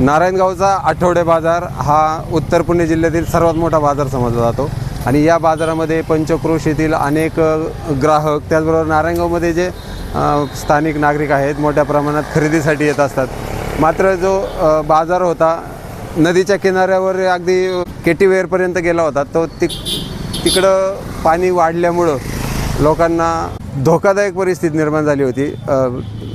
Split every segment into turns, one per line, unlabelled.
नारायणगावचा आठवडे बाजार हा उत्तर पुणे जिल्ह्यातील सर्वात मोठा बाजार समजला जातो. आणि या बाजारामध्ये पंचक्रोशीतील अनेक ग्राहक त्याचबरोबर नारायणगावमध्ये जे स्थानिक नागरिक आहेत मोठ्या प्रमाणात खरेदीसाठी येत असतात. मात्र जो बाजार होता नदीच्या किनाऱ्यावर अगदी केटीवेअरपर्यंत गेला होता तो तिक तिकडं पाणी वाढल्यामुळं लोकांना धोकादायक परिस्थिती निर्माण झाली होती.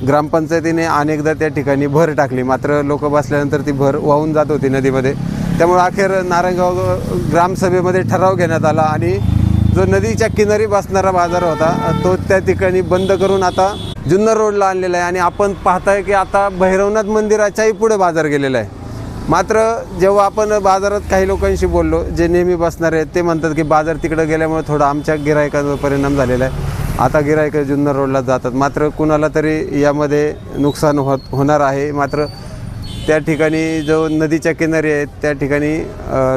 ग्रामपंचायतीने अनेकदा त्या ठिकाणी भर टाकली. मात्र लोक बसल्यानंतर ती भर वाहून जात होती नदीमध्ये. त्यामुळे अखेर नारायणगाव ग्रामसभेमध्ये ठराव घेण्यात आला आणि जो नदीच्या किनारी बसणारा बाजार होता तो त्या ठिकाणी बंद करून आता जुन्नर रोडला आणलेला आहे. आणि आपण पाहताय की आता भैरवनाथ मंदिराच्याही पुढे बाजार गेलेला आहे. मात्र जेव्हा आपण बाजारात काही लोकांशी बोललो जे नेहमी बसणारे आहेत ते म्हणतात की बाजार तिकडे गेल्यामुळे थोडा आमच्या गिरायकांवर परिणाम झालेला आहे. आता गिरायक जुन्नर रोडला जातात. मात्र कुणाला तरी यामध्ये नुकसान होत होणार आहे. मात्र त्या ठिकाणी जो नदीच्या किनारी आहेत त्या ठिकाणी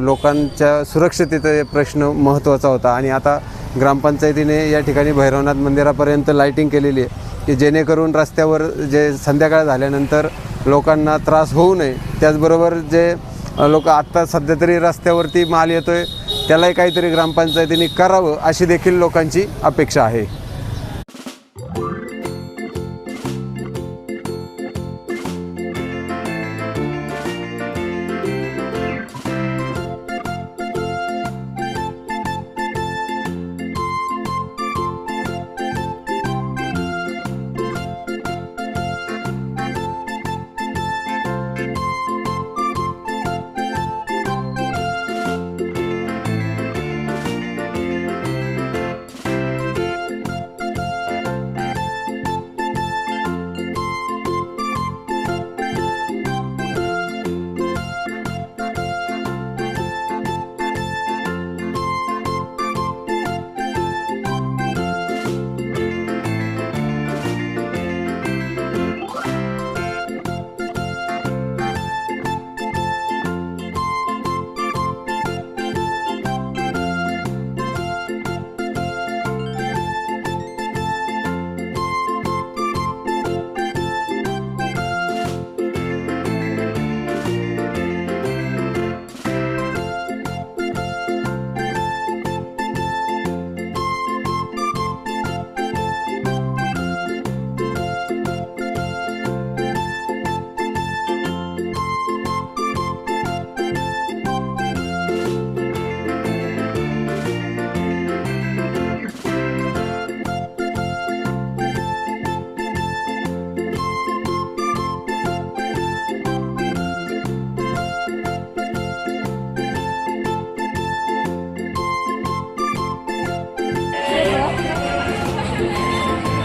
लोकांच्या सुरक्षतेचा प्रश्न महत्त्वाचा होता. आणि आता ग्रामपंचायतीने या ठिकाणी भैरवनाथ मंदिरापर्यंत लाईटिंग केलेली आहे की जेणेकरून रस्त्यावर जे संध्याकाळ झाल्यानंतर लोकांना त्रास होऊ नये. त्याचबरोबर जे लोक आत्ता सध्या तरी रस्त्यावरती माल येतोय त्यालाही काहीतरी ग्रामपंचायतीने करावं अशी देखील लोकांची अपेक्षा आहे.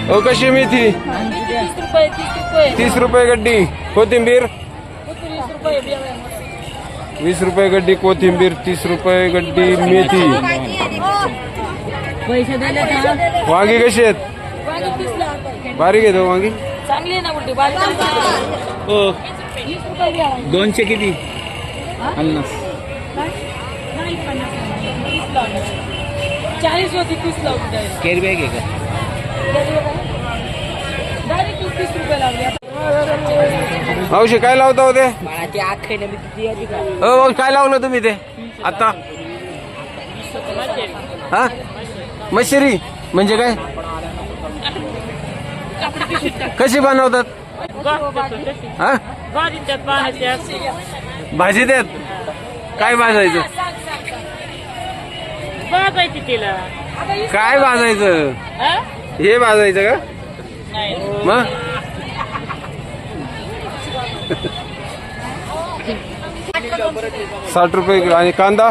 ओ कशी मेथी
तीस रुपये तीस रुपये
तीस रुपये गड्डी कोथिंबीर
वीस रुपये बियाणे.
वीस रुपये गड्डी कोथिंबीर तीस रुपये गड्डी मेथी
पैसे दिले का
वांगी कशी आहेत. बारीक आहेत हो वांगी
चांगली ना उलटी बारीक
हो. दोनशे किती पन्नास.
चाळीस होती तीसला होती direct.
केअर बॅग आहे का
मावशी काय लावता होते हो भाऊ काय लावलं तुम्ही ते? आता? हा? मशरी? म्हणजे काय? कशी बनवतात? हा? भाजी देत? काय भाजायचं? काय भाजायचं? हे भाजायचं का? मग? साठ रुपये किलो. आणि कांदा?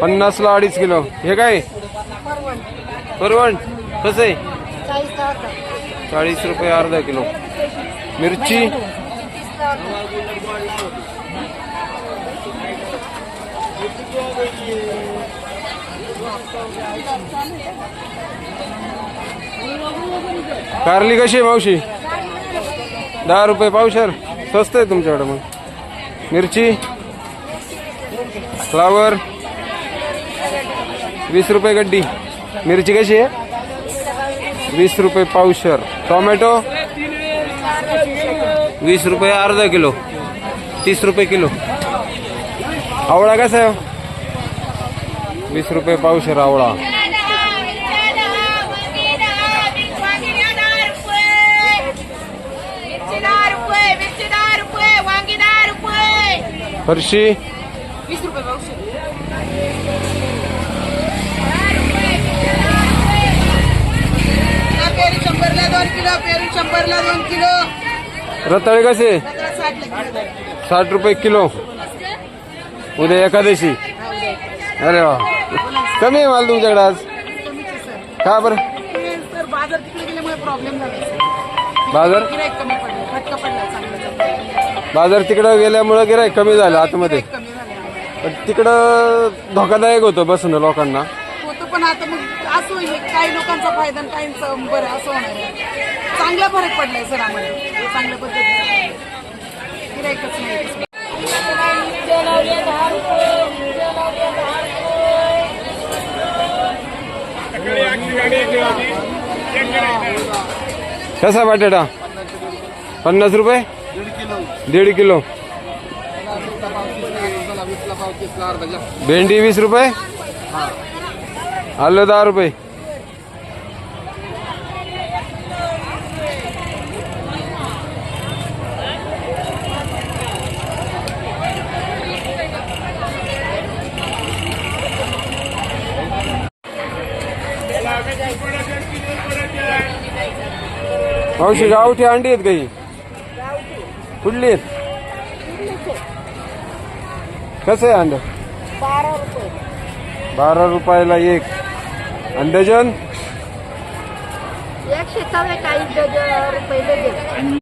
पन्नासला अडीच किलो. हे काय? परवण. कसं आहे? चाळीस रुपये अर्धा किलो. मिरची? कारली कशी आहे मावशी? दहा रुपये पावशर. स्वस्त आहे तुमच्याकडे मग. मिरची? फ्लावर? वीस रुपये गड्डी. मिरची कशी आहे? वीस रुपये पावशर. टोमॅटो? वीस रुपये अर्धा किलो. तीस रुपये किलो. आवळा कसा आहे? वीस रुपये पावशर आवळा. फरशी
वीस रुपये पावशे
पेरू शंभरला दोन किलो पेरू शंभरला दोन किलो
रताळे कसे? साठ रुपये किलो. उद्या एकादशी. अरे वा. कमी आहे माल तुमच्याकडे आज? का बरं?
बाजार
बाजार तिकडं गेल्यामुळं गिराय कमी झालं आतमध्ये.
कमी
पण तिकडं धोकादायक होतं बसणं लोकांना.
होतं पण आता मग असं होईल काही लोकांचा फायदा आणि काहींचा बरं असं होणार आहे. चांगला फरक पडलाय सर आम्हाला. चांगल्या पद्धतीने नाही.
कसा बटाटा? पन्नास रुपये? दीड किलो. भेंडी वीस रुपये? आलं दहा रुपये. मावशी गावठी अंडी आहेत काही? कुठली आहेत कसं आहे अंड? बारा रुपयाला एक. आणि डझन?
एकशे चव्वेचाळीस रुपये डझन.